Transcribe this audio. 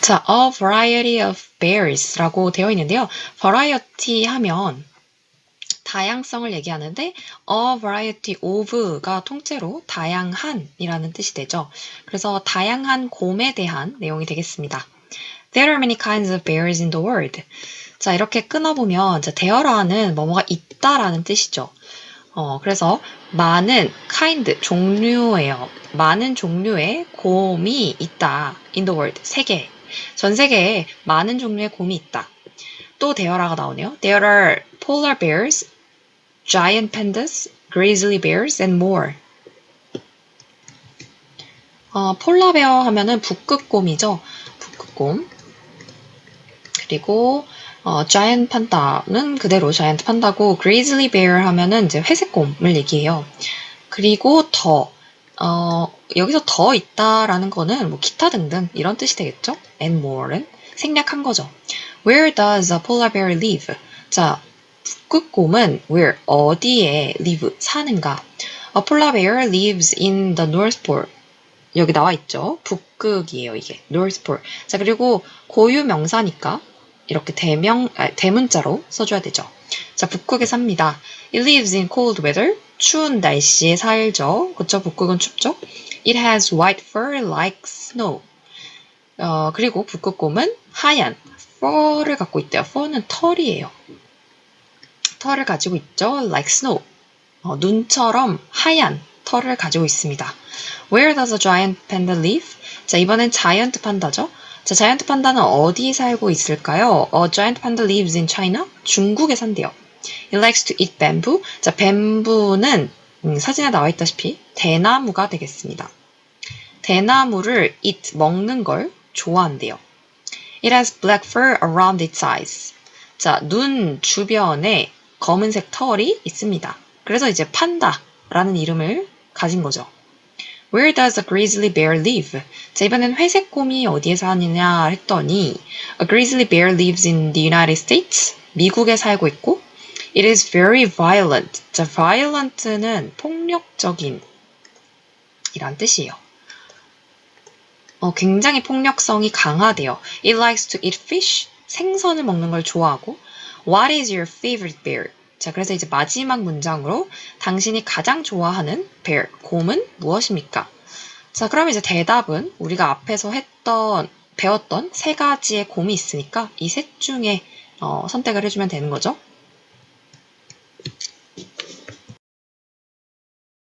자, a variety of bears라고 되어 있는데요. variety 하면 다양성을 얘기하는데 a variety of가 통째로 다양한이라는 뜻이 되죠. 그래서 다양한 곰에 대한 내용이 되겠습니다. There are many kinds of bears in the world. 자, 이렇게 끊어보면 자, 되어라는 뭐뭐가 있다라는 뜻이죠. 어, 그래서 많은 kind 종류예요. 많은 종류의 곰이 있다. in the world 세계. 전 세계에 많은 종류의 곰이 있다. 또 되어라가 나오네요. There are polar bears, giant pandas, grizzly bears, and more. 어, 폴라베어 하면은 북극곰이죠. 북극곰. 그리고 어, 자이언트 판다는 그대로 자이언트 판다고 grizzly bear 하면은 이제 회색곰을 얘기해요. 그리고 더 어, 여기서 더 있다라는 거는 뭐 기타 등등 이런 뜻이 되겠죠? and more는 생략한 거죠. Where does a polar bear live? 자, 북극곰은 where 어디에 live 사는가? A polar bear lives in the North Pole. 여기 나와 있죠. 북극이에요, 이게. North Pole. 자, 그리고 고유 명사니까 이렇게 대명 아, 대문자로 써줘야 되죠. 자, 북극에 삽니다. It lives in cold weather. 추운 날씨에 살죠. 그쵸? 북극은 춥죠. It has white fur like snow. 어, 그리고 북극곰은 하얀 fur를 갖고 있대요. fur는 털이에요. 털을 가지고 있죠. like snow. 어, 눈처럼 하얀 털을 가지고 있습니다. Where does a giant panda live? 자, 이번엔 자이언트 판다죠. 자, 자이언트 판다는 어디 살고 있을까요? A giant panda lives in China. 중국에 산대요. It likes to eat bamboo. 자, 뱀부는 음, 사진에 나와 있다시피 대나무가 되겠습니다. 대나무를 eat 먹는 걸 좋아한대요. It has black fur around its eyes. 자, 눈 주변에 검은색 털이 있습니다. 그래서 이제 판다라는 이름을 가진 거죠. Where does a grizzly bear live? 자, 이번엔 회색 곰이 어디에 사느냐 했더니 A grizzly bear lives in the United States. 미국에 살고 있고 It is very violent. 자, violent는 폭력적인 이란 뜻이에요. 어, 굉장히 폭력성이 강하대요. It likes to eat fish. 생선을 먹는 걸 좋아하고 What is your favorite bear? 자, 그래서 이제 마지막 문장으로 당신이 가장 좋아하는 bear, 곰은 무엇입니까? 자, 그럼 이제 대답은 우리가 앞에서 했던, 배웠던 세 가지의 곰이 있으니까 이 셋 중에 어, 선택을 해주면 되는 거죠.